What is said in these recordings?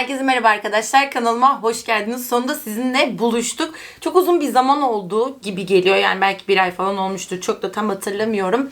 Herkese merhaba arkadaşlar. Kanalıma hoş geldiniz. Sonunda sizinle buluştuk. Çok uzun bir zaman oldu gibi geliyor. Yani belki bir ay falan olmuştur. Çok da tam hatırlamıyorum.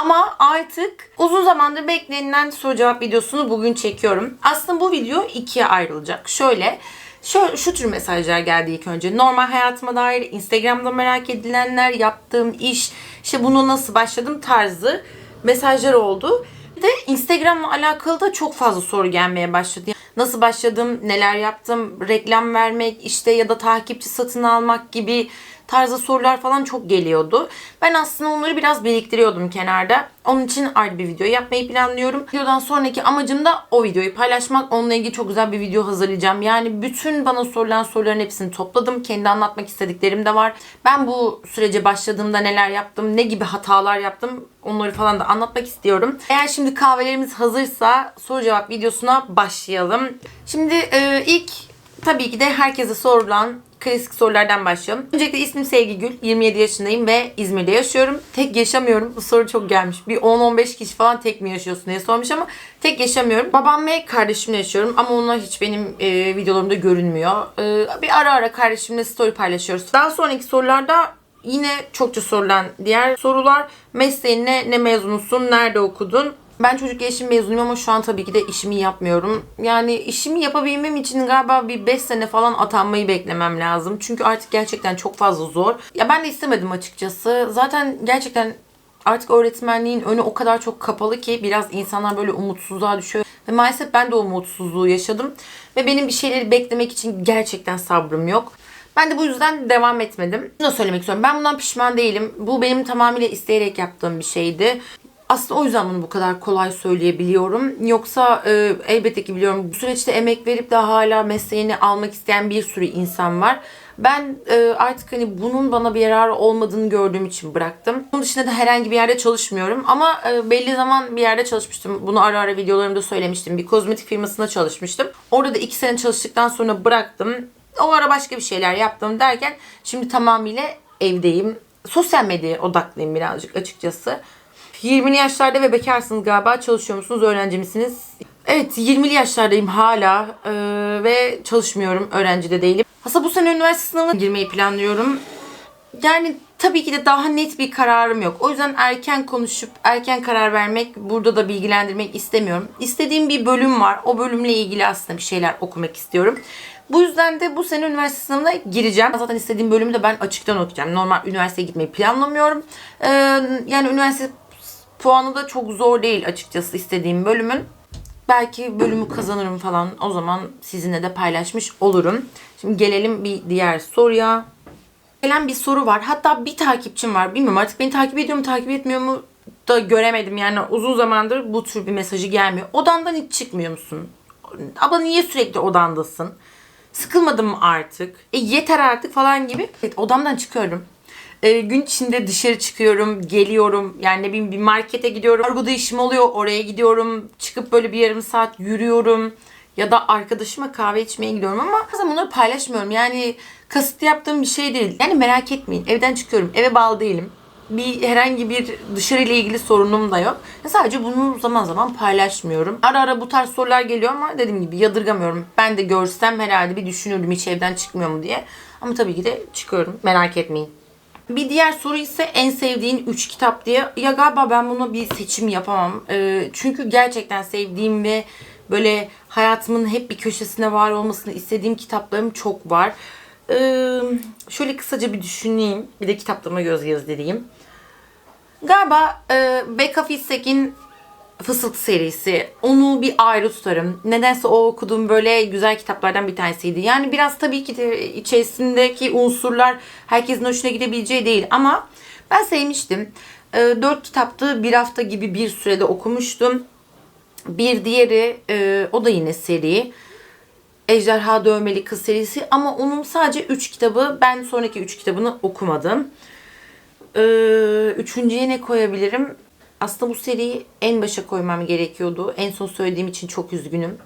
Ama artık uzun zamandır beklenilen soru cevap videosunu bugün çekiyorum. Aslında bu video ikiye ayrılacak. Şöyle şu, şu tür mesajlar geldi ilk önce. Normal hayatıma dair Instagram'da merak edilenler, yaptığım iş, işte bunu nasıl başladım tarzı mesajlar oldu. Bir de Instagram'la alakalı da çok fazla soru gelmeye başladı. Nasıl başladım, neler yaptım, reklam vermek işte ya da takipçi satın almak gibi tarzda sorular falan çok geliyordu. Ben aslında onları biraz biriktiriyordum kenarda. Onun için ayrı bir video yapmayı planlıyorum. Videodan sonraki amacım da o videoyu paylaşmak. Onunla ilgili çok güzel bir video hazırlayacağım. Yani bütün bana sorulan soruların hepsini topladım. Kendi anlatmak istediklerim de var. Ben bu sürece başladığımda neler yaptım, ne gibi hatalar yaptım onları falan da anlatmak istiyorum. Eğer şimdi kahvelerimiz hazırsa soru cevap videosuna başlayalım. Şimdi e, ilk tabii ki de herkese sorulan klasik sorulardan başlayalım. Öncelikle ismim Sevgi Gül. 27 yaşındayım ve İzmir'de yaşıyorum. Tek yaşamıyorum. Bu soru çok gelmiş. Bir 10-15 kişi falan tek mi yaşıyorsun diye sormuş ama tek yaşamıyorum. Babam ve kardeşimle yaşıyorum ama onlar hiç benim e, videolarımda görünmüyor. E, bir ara ara kardeşimle story paylaşıyoruz. Daha sonraki sorularda yine çokça sorulan diğer sorular. Mesleğin ne, ne mezunusun, nerede okudun? Ben çocuk gelişim mezunuyum ama şu an tabii ki de işimi yapmıyorum. Yani işimi yapabilmem için galiba bir 5 sene falan atanmayı beklemem lazım. Çünkü artık gerçekten çok fazla zor. Ya ben de istemedim açıkçası. Zaten gerçekten artık öğretmenliğin önü o kadar çok kapalı ki biraz insanlar böyle umutsuzluğa düşüyor. Ve maalesef ben de o umutsuzluğu yaşadım. Ve benim bir şeyleri beklemek için gerçekten sabrım yok. Ben de bu yüzden devam etmedim. Şunu söylemek istiyorum. Ben bundan pişman değilim. Bu benim tamamıyla isteyerek yaptığım bir şeydi. Aslında o yüzden bunu bu kadar kolay söyleyebiliyorum. Yoksa e, elbette ki biliyorum bu süreçte emek verip de hala mesleğini almak isteyen bir sürü insan var. Ben e, artık hani bunun bana bir yararı olmadığını gördüğüm için bıraktım. Bunun dışında da herhangi bir yerde çalışmıyorum. Ama e, belli zaman bir yerde çalışmıştım. Bunu ara ara videolarımda söylemiştim. Bir kozmetik firmasında çalışmıştım. Orada da iki sene çalıştıktan sonra bıraktım. O ara başka bir şeyler yaptım derken şimdi tamamıyla evdeyim. Sosyal medyaya odaklıyım birazcık açıkçası. 20'li yaşlarda ve bekarsınız galiba. Çalışıyor musunuz? Öğrenci misiniz? Evet 20'li yaşlardayım hala ee, ve çalışmıyorum. Öğrenci de değilim. Aslında bu sene üniversite sınavına girmeyi planlıyorum. Yani tabii ki de daha net bir kararım yok. O yüzden erken konuşup erken karar vermek, burada da bilgilendirmek istemiyorum. İstediğim bir bölüm var. O bölümle ilgili aslında bir şeyler okumak istiyorum. Bu yüzden de bu sene üniversite sınavına gireceğim. Zaten istediğim bölümü de ben açıktan okuyacağım. Normal üniversiteye gitmeyi planlamıyorum. Ee, yani üniversite puanı da çok zor değil açıkçası istediğim bölümün. Belki bölümü kazanırım falan. O zaman sizinle de paylaşmış olurum. Şimdi gelelim bir diğer soruya. Gelen bir soru var. Hatta bir takipçim var. Bilmiyorum artık beni takip ediyor mu takip etmiyor mu da göremedim. Yani uzun zamandır bu tür bir mesajı gelmiyor. Odandan hiç çıkmıyor musun? Abla niye sürekli odandasın? Sıkılmadım artık? E yeter artık falan gibi. Evet odamdan çıkıyorum. E, gün içinde dışarı çıkıyorum, geliyorum. Yani ne bileyim bir markete gidiyorum. Argo'da işim oluyor, oraya gidiyorum. Çıkıp böyle bir yarım saat yürüyorum. Ya da arkadaşıma kahve içmeye gidiyorum ama bazen bunları paylaşmıyorum. Yani kasıtlı yaptığım bir şey değil. Yani merak etmeyin. Evden çıkıyorum. Eve bağlı değilim. Bir herhangi bir dışarıyla ilgili sorunum da yok. Sadece bunu zaman zaman paylaşmıyorum. Ara ara bu tarz sorular geliyor ama dediğim gibi yadırgamıyorum. Ben de görsem herhalde bir düşünürdüm hiç evden çıkmıyor mu diye. Ama tabii ki de çıkıyorum. Merak etmeyin. Bir diğer soru ise en sevdiğin 3 kitap diye. Ya galiba ben buna bir seçim yapamam. Ee, çünkü gerçekten sevdiğim ve böyle hayatımın hep bir köşesine var olmasını istediğim kitaplarım çok var. Ee, şöyle kısaca bir düşüneyim. Bir de kitaplarıma göz gezdireyim. Galiba e, Becca Fissek'in Fısıltı serisi. Onu bir ayrı tutarım. Nedense o okuduğum böyle güzel kitaplardan bir tanesiydi. Yani biraz tabii ki de içerisindeki unsurlar herkesin hoşuna gidebileceği değil ama ben sevmiştim. E, dört kitaptı. Bir hafta gibi bir sürede okumuştum. Bir diğeri e, o da yine seri. Ejderha Dövmeli Kız serisi ama onun sadece 3 kitabı. Ben sonraki 3 kitabını okumadım. Ee, üçüncüye ne koyabilirim? Aslında bu seriyi en başa koymam gerekiyordu. En son söylediğim için çok üzgünüm.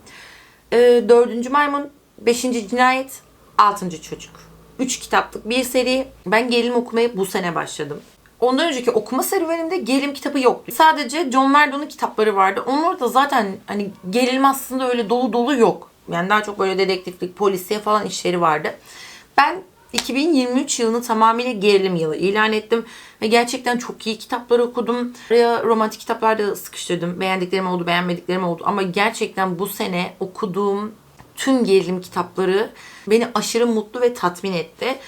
Ee, dördüncü Maymun, beşinci Cinayet, altıncı Çocuk. Üç kitaplık bir seri. Ben gerilim okumaya bu sene başladım. Ondan önceki okuma serüvenimde gerilim kitabı yoktu. Sadece John Verdon'un kitapları vardı. Onlar da zaten hani gerilim aslında öyle dolu dolu yok. Yani daha çok böyle dedektiflik, polisiye falan işleri vardı. Ben 2023 yılını tamamıyla gerilim yılı ilan ettim. Ve gerçekten çok iyi kitaplar okudum. Araya romantik kitaplar da sıkıştırdım. Beğendiklerim oldu, beğenmediklerim oldu. Ama gerçekten bu sene okuduğum tüm gerilim kitapları beni aşırı mutlu ve tatmin etti.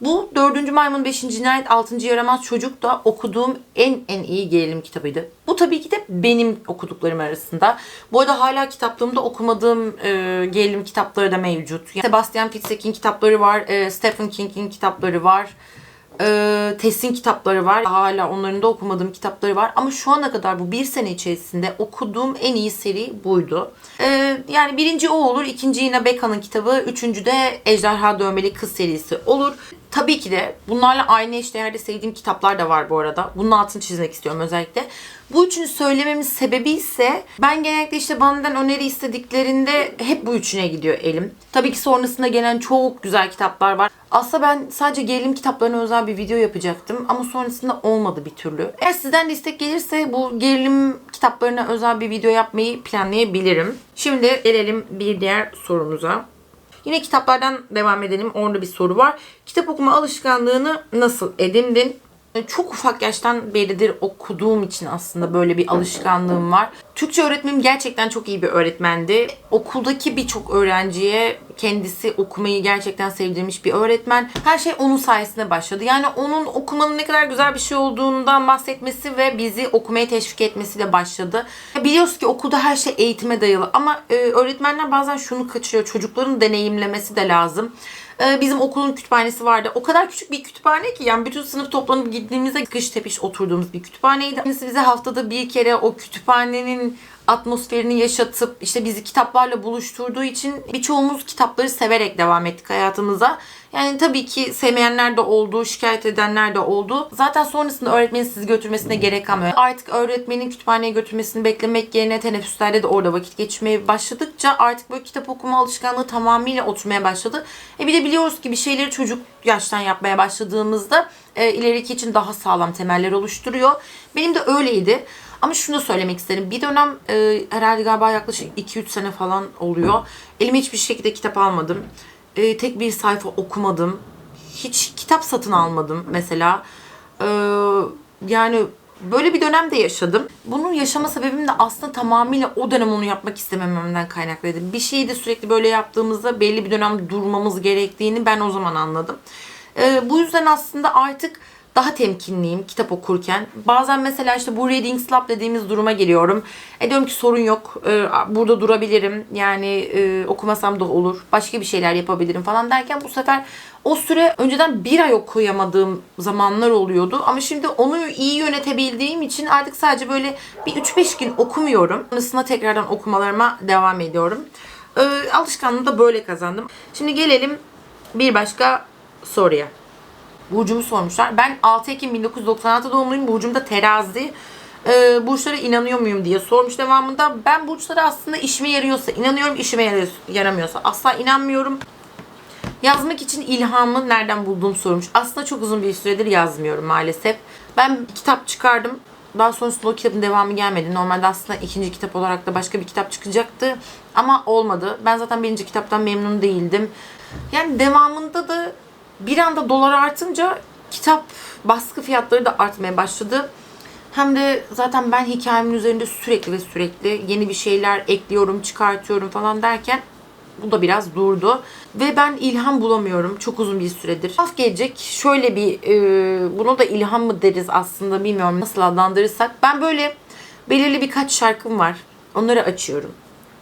Bu dördüncü maymun, beşinci cinayet, altıncı yaramaz çocuk da okuduğum en en iyi gerilim kitabıydı. Bu tabii ki de benim okuduklarım arasında. Bu arada hala kitaplığımda okumadığım e, gerilim kitapları da mevcut. Yani Sebastian Fitzek'in kitapları var, e, Stephen King'in kitapları var. E, Tess'in kitapları var. Hala onların da okumadığım kitapları var. Ama şu ana kadar bu bir sene içerisinde okuduğum en iyi seri buydu. E, yani birinci o olur. ikinci yine Becka'nın kitabı. Üçüncü de Ejderha Dövmeli Kız serisi olur. Tabii ki de bunlarla aynı eşdeğerde sevdiğim kitaplar da var bu arada. Bunun altını çizmek istiyorum özellikle. Bu üçünü söylememin sebebi ise ben genellikle işte benden öneri istediklerinde hep bu üçüne gidiyor elim. Tabii ki sonrasında gelen çok güzel kitaplar var. Aslında ben sadece gerilim kitaplarına özel bir video yapacaktım ama sonrasında olmadı bir türlü. Eğer sizden de istek gelirse bu gerilim kitaplarına özel bir video yapmayı planlayabilirim. Şimdi gelelim bir diğer sorumuza. Yine kitaplardan devam edelim. Orada bir soru var. Kitap okuma alışkanlığını nasıl edindin? Çok ufak yaştan beridir okuduğum için aslında böyle bir alışkanlığım var. Türkçe öğretmenim gerçekten çok iyi bir öğretmendi. Okuldaki birçok öğrenciye kendisi okumayı gerçekten sevdirmiş bir öğretmen. Her şey onun sayesinde başladı. Yani onun okumanın ne kadar güzel bir şey olduğundan bahsetmesi ve bizi okumaya teşvik etmesiyle başladı. Biliyoruz ki okulda her şey eğitime dayalı ama e, öğretmenler bazen şunu kaçırıyor. Çocukların deneyimlemesi de lazım. Ee, bizim okulun kütüphanesi vardı. O kadar küçük bir kütüphane ki yani bütün sınıf toplanıp gittiğimizde kış tepiş oturduğumuz bir kütüphaneydi. Kendisi bize haftada bir kere o kütüphanenin atmosferini yaşatıp işte bizi kitaplarla buluşturduğu için birçoğumuz kitapları severek devam ettik hayatımıza. Yani tabii ki sevmeyenler de oldu, şikayet edenler de oldu. Zaten sonrasında öğretmenin sizi götürmesine gerek kalmıyor. Artık öğretmenin kütüphaneye götürmesini beklemek yerine teneffüslerde de orada vakit geçirmeye başladıkça artık böyle kitap okuma alışkanlığı tamamıyla oturmaya başladı. E bir de biliyoruz ki bir şeyleri çocuk yaştan yapmaya başladığımızda e, ileriki için daha sağlam temeller oluşturuyor. Benim de öyleydi. Ama şunu da söylemek isterim. Bir dönem e, herhalde galiba yaklaşık 2-3 sene falan oluyor. Elime hiçbir şekilde kitap almadım. E, tek bir sayfa okumadım. Hiç kitap satın almadım mesela. E, yani böyle bir dönemde yaşadım. Bunun yaşama sebebim de aslında tamamıyla o dönem onu yapmak istemememden kaynaklıydı. Bir şeyi de sürekli böyle yaptığımızda belli bir dönem durmamız gerektiğini ben o zaman anladım. E, bu yüzden aslında artık daha temkinliyim kitap okurken. Bazen mesela işte bu reading slump dediğimiz duruma geliyorum. E diyorum ki sorun yok. Ee, burada durabilirim. Yani e, okumasam da olur. Başka bir şeyler yapabilirim falan derken bu sefer o süre önceden bir ay okuyamadığım zamanlar oluyordu. Ama şimdi onu iyi yönetebildiğim için artık sadece böyle bir 3-5 gün okumuyorum. Sonrasında tekrardan okumalarıma devam ediyorum. Ee, alışkanlığı da böyle kazandım. Şimdi gelelim bir başka soruya. Burcumu sormuşlar. Ben 6 Ekim 1996 doğumluyum. Burcum da terazi. Ee, burçlara inanıyor muyum diye sormuş devamında. Ben burçlara aslında işime yarıyorsa inanıyorum, işime yaramıyorsa asla inanmıyorum. Yazmak için ilhamı nereden bulduğum sormuş. Aslında çok uzun bir süredir yazmıyorum maalesef. Ben kitap çıkardım. Daha sonrasında o kitabın devamı gelmedi. Normalde aslında ikinci kitap olarak da başka bir kitap çıkacaktı. Ama olmadı. Ben zaten birinci kitaptan memnun değildim. Yani devamında da bir anda dolar artınca kitap baskı fiyatları da artmaya başladı. Hem de zaten ben hikayemin üzerinde sürekli ve sürekli yeni bir şeyler ekliyorum, çıkartıyorum falan derken bu da biraz durdu. Ve ben ilham bulamıyorum çok uzun bir süredir. Af gelecek şöyle bir, e, bunu da ilham mı deriz aslında bilmiyorum nasıl adlandırırsak. Ben böyle belirli birkaç şarkım var. Onları açıyorum.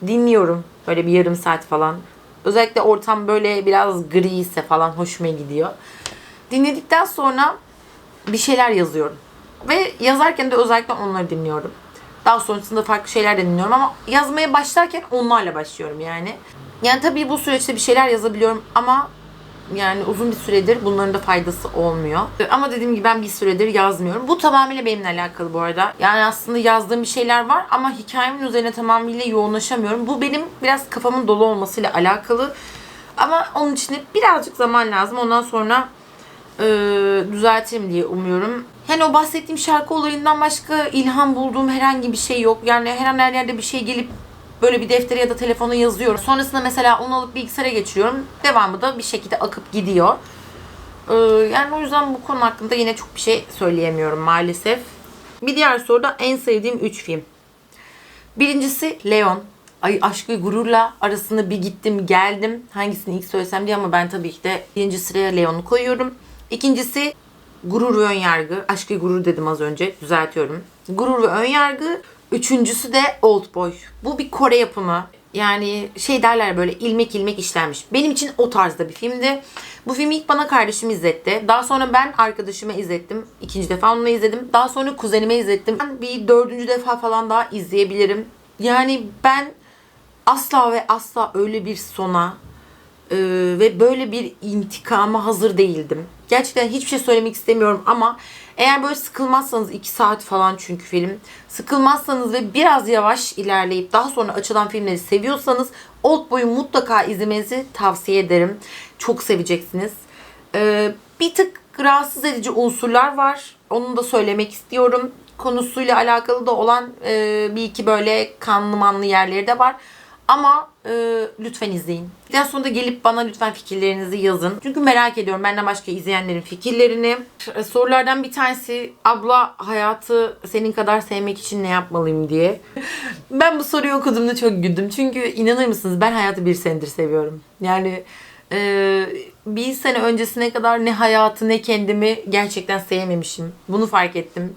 Dinliyorum böyle bir yarım saat falan. Özellikle ortam böyle biraz gri ise falan hoşuma gidiyor. Dinledikten sonra bir şeyler yazıyorum. Ve yazarken de özellikle onları dinliyorum. Daha sonrasında farklı şeyler de dinliyorum ama yazmaya başlarken onlarla başlıyorum yani. Yani tabii bu süreçte bir şeyler yazabiliyorum ama yani uzun bir süredir bunların da faydası olmuyor. Ama dediğim gibi ben bir süredir yazmıyorum. Bu tamamıyla benimle alakalı bu arada. Yani aslında yazdığım bir şeyler var ama hikayemin üzerine tamamıyla yoğunlaşamıyorum. Bu benim biraz kafamın dolu olmasıyla alakalı. Ama onun için birazcık zaman lazım. Ondan sonra e, düzeltirim diye umuyorum. Yani o bahsettiğim şarkı olayından başka ilham bulduğum herhangi bir şey yok. Yani her an her yerde bir şey gelip böyle bir deftere ya da telefona yazıyorum. Sonrasında mesela onu alıp bilgisayara geçiriyorum. Devamı da bir şekilde akıp gidiyor. Ee, yani o yüzden bu konu hakkında yine çok bir şey söyleyemiyorum maalesef. Bir diğer soru da en sevdiğim 3 film. Birincisi Leon. Ay aşk ve gururla arasında bir gittim geldim. Hangisini ilk söylesem diye ama ben tabii ki de birinci sıraya Leon'u koyuyorum. İkincisi gurur ve önyargı. Aşk ve gurur dedim az önce. Düzeltiyorum. Gurur ve önyargı. Üçüncüsü de Old Boy. Bu bir Kore yapımı. Yani şey derler böyle ilmek ilmek işlenmiş. Benim için o tarzda bir filmdi. Bu filmi ilk bana kardeşim izletti. Daha sonra ben arkadaşıma izlettim. İkinci defa onunla izledim. Daha sonra kuzenime izlettim. Ben bir dördüncü defa falan daha izleyebilirim. Yani ben asla ve asla öyle bir sona e, ve böyle bir intikama hazır değildim. Gerçekten hiçbir şey söylemek istemiyorum ama eğer böyle sıkılmazsanız 2 saat falan çünkü film. Sıkılmazsanız ve biraz yavaş ilerleyip daha sonra açılan filmleri seviyorsanız Oldboy'u mutlaka izlemenizi tavsiye ederim. Çok seveceksiniz. E, bir tık rahatsız edici unsurlar var. Onu da söylemek istiyorum. Konusuyla alakalı da olan e, bir iki böyle kanlı manlı yerleri de var. Ama e, lütfen izleyin. Daha sonra da gelip bana lütfen fikirlerinizi yazın. Çünkü merak ediyorum benden başka izleyenlerin fikirlerini. E, sorulardan bir tanesi abla hayatı senin kadar sevmek için ne yapmalıyım diye. ben bu soruyu okuduğumda çok güldüm. Çünkü inanır mısınız ben hayatı bir senedir seviyorum. Yani e, bir sene öncesine kadar ne hayatı ne kendimi gerçekten sevmemişim. Bunu fark ettim.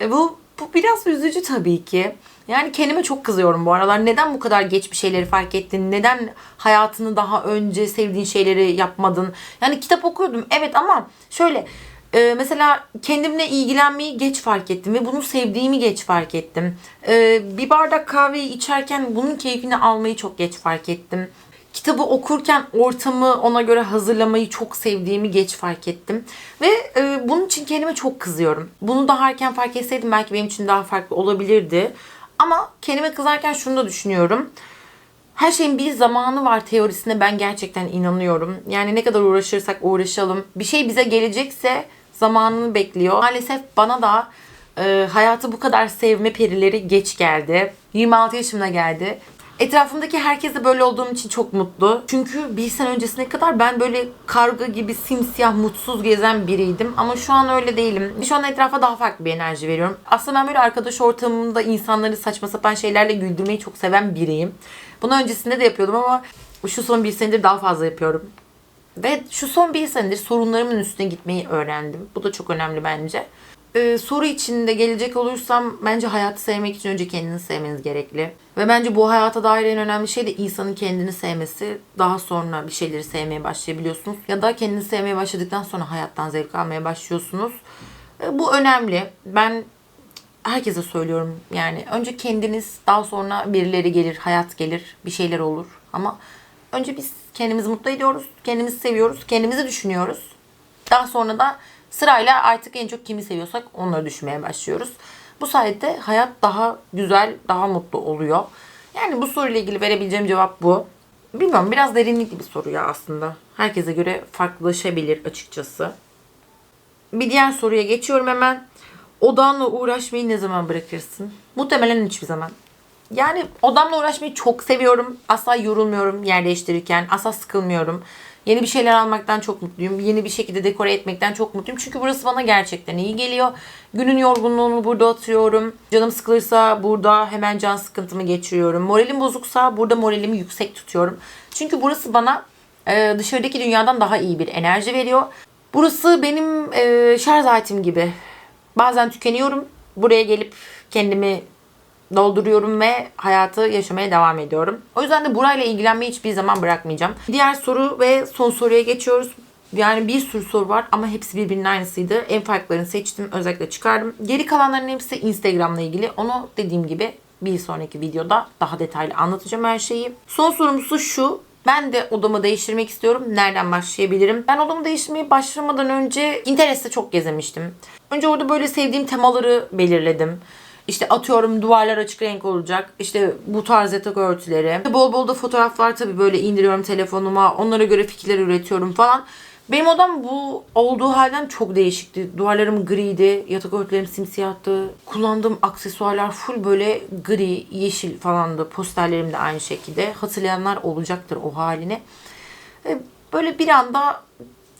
E, bu, bu biraz üzücü tabii ki. Yani kendime çok kızıyorum bu aralar. Neden bu kadar geç bir şeyleri fark ettin? Neden hayatını daha önce sevdiğin şeyleri yapmadın? Yani kitap okuyordum evet ama şöyle e, mesela kendimle ilgilenmeyi geç fark ettim ve bunu sevdiğimi geç fark ettim. E, bir bardak kahveyi içerken bunun keyfini almayı çok geç fark ettim. Kitabı okurken ortamı ona göre hazırlamayı çok sevdiğimi geç fark ettim. Ve e, bunun için kendime çok kızıyorum. Bunu daha erken fark etseydim belki benim için daha farklı olabilirdi. Ama kendime kızarken şunu da düşünüyorum. Her şeyin bir zamanı var teorisine ben gerçekten inanıyorum. Yani ne kadar uğraşırsak uğraşalım. Bir şey bize gelecekse zamanını bekliyor. Maalesef bana da e, hayatı bu kadar sevme perileri geç geldi. 26 yaşımda geldi. Etrafımdaki herkes de böyle olduğum için çok mutlu. Çünkü bir sene öncesine kadar ben böyle karga gibi simsiyah mutsuz gezen biriydim. Ama şu an öyle değilim. Şu an etrafa daha farklı bir enerji veriyorum. Aslında ben böyle arkadaş ortamında insanları saçma sapan şeylerle güldürmeyi çok seven biriyim. Bunu öncesinde de yapıyordum ama şu son bir senedir daha fazla yapıyorum. Ve şu son bir senedir sorunlarımın üstüne gitmeyi öğrendim. Bu da çok önemli bence. Ee, soru içinde gelecek olursam bence hayatı sevmek için önce kendini sevmeniz gerekli. Ve bence bu hayata dair en önemli şey de insanın kendini sevmesi. Daha sonra bir şeyleri sevmeye başlayabiliyorsunuz. Ya da kendini sevmeye başladıktan sonra hayattan zevk almaya başlıyorsunuz. Ee, bu önemli. Ben herkese söylüyorum yani önce kendiniz daha sonra birileri gelir, hayat gelir, bir şeyler olur. Ama önce biz kendimizi mutlu ediyoruz, kendimizi seviyoruz, kendimizi düşünüyoruz. Daha sonra da Sırayla artık en çok kimi seviyorsak onları düşünmeye başlıyoruz. Bu sayede hayat daha güzel, daha mutlu oluyor. Yani bu soruyla ilgili verebileceğim cevap bu. Bilmiyorum biraz derinlikli bir soru ya aslında. Herkese göre farklılaşabilir açıkçası. Bir diğer soruya geçiyorum hemen. Odağınla uğraşmayı ne zaman bırakırsın? Muhtemelen hiçbir zaman. Yani odamla uğraşmayı çok seviyorum. Asla yorulmuyorum yer değiştirirken. Asla sıkılmıyorum. Yeni bir şeyler almaktan çok mutluyum. Yeni bir şekilde dekore etmekten çok mutluyum. Çünkü burası bana gerçekten iyi geliyor. Günün yorgunluğunu burada atıyorum. Canım sıkılırsa burada hemen can sıkıntımı geçiriyorum. Moralim bozuksa burada moralimi yüksek tutuyorum. Çünkü burası bana e, dışarıdaki dünyadan daha iyi bir enerji veriyor. Burası benim e, şarj aletim gibi. Bazen tükeniyorum. Buraya gelip kendimi dolduruyorum ve hayatı yaşamaya devam ediyorum. O yüzden de burayla ilgilenmeyi hiçbir zaman bırakmayacağım. Diğer soru ve son soruya geçiyoruz. Yani bir sürü soru var ama hepsi birbirinin aynısıydı. En farklarını seçtim, özellikle çıkardım. Geri kalanların hepsi Instagram'la ilgili. Onu dediğim gibi bir sonraki videoda daha detaylı anlatacağım her şeyi. Son sorumuz şu. Ben de odamı değiştirmek istiyorum. Nereden başlayabilirim? Ben odamı değiştirmeye başlamadan önce internette çok gezemiştim. Önce orada böyle sevdiğim temaları belirledim. İşte atıyorum duvarlar açık renk olacak. İşte bu tarz yatak örtüleri. Bol bol da fotoğraflar tabii böyle indiriyorum telefonuma. Onlara göre fikirler üretiyorum falan. Benim odam bu olduğu halden çok değişikti. Duvarlarım griydi, yatak örtülerim simsiyahtı. Kullandığım aksesuarlar full böyle gri, yeşil falandı. Posterlerim de aynı şekilde. Hatırlayanlar olacaktır o halini. E, Böyle bir anda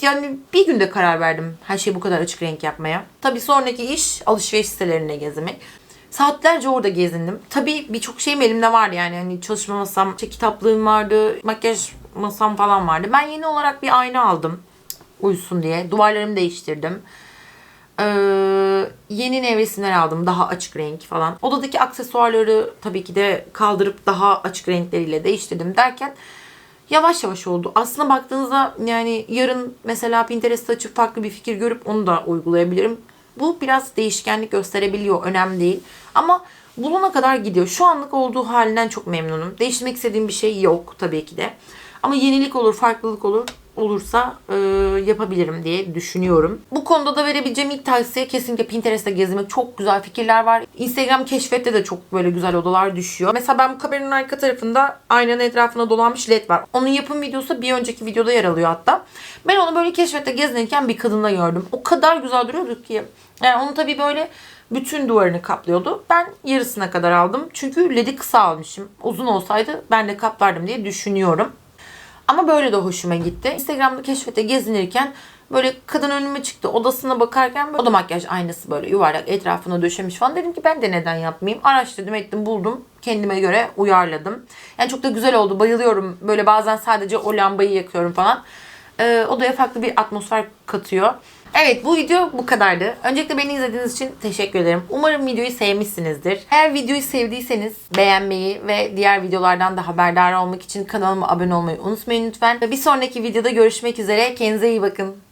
yani bir günde karar verdim her şeyi bu kadar açık renk yapmaya. Tabii sonraki iş alışveriş sitelerine gezmek. Saatlerce orada gezindim. Tabii birçok şeyim elimde vardı yani. Hani çalışma masam, işte kitaplığım vardı, makyaj masam falan vardı. Ben yeni olarak bir ayna aldım. Uyusun diye. Duvarlarımı değiştirdim. Ee, yeni nevresimler aldım. Daha açık renk falan. Odadaki aksesuarları tabii ki de kaldırıp daha açık renkleriyle değiştirdim derken yavaş yavaş oldu. Aslında baktığınızda yani yarın mesela Pinterest'te açıp farklı bir fikir görüp onu da uygulayabilirim. Bu biraz değişkenlik gösterebiliyor. Önemli değil. Ama bulana kadar gidiyor. Şu anlık olduğu halinden çok memnunum. Değiştirmek istediğim bir şey yok tabii ki de. Ama yenilik olur, farklılık olur olursa e, yapabilirim diye düşünüyorum. Bu konuda da verebileceğim ilk tavsiye kesinlikle Pinterest'te gezmek. Çok güzel fikirler var. Instagram keşfette de çok böyle güzel odalar düşüyor. Mesela ben bu kameranın arka tarafında aynanın etrafına dolanmış led var. Onun yapım videosu bir önceki videoda yer alıyor hatta. Ben onu böyle keşfette gezinirken bir kadında gördüm. O kadar güzel duruyordu ki. Yani onu tabii böyle bütün duvarını kaplıyordu. Ben yarısına kadar aldım. Çünkü ledi kısa almışım. Uzun olsaydı ben de kaplardım diye düşünüyorum. Ama böyle de hoşuma gitti. Instagram'da keşfete gezinirken böyle kadın önüme çıktı. Odasına bakarken böyle, o da makyaj aynası böyle yuvarlak etrafına döşemiş falan. Dedim ki ben de neden yapmayayım? Araştırdım ettim buldum. Kendime göre uyarladım. Yani çok da güzel oldu. Bayılıyorum. Böyle bazen sadece o lambayı yakıyorum falan. Ee, odaya farklı bir atmosfer katıyor. Evet bu video bu kadardı. Öncelikle beni izlediğiniz için teşekkür ederim. Umarım videoyu sevmişsinizdir. Eğer videoyu sevdiyseniz beğenmeyi ve diğer videolardan da haberdar olmak için kanalıma abone olmayı unutmayın lütfen. Ve bir sonraki videoda görüşmek üzere. Kendinize iyi bakın.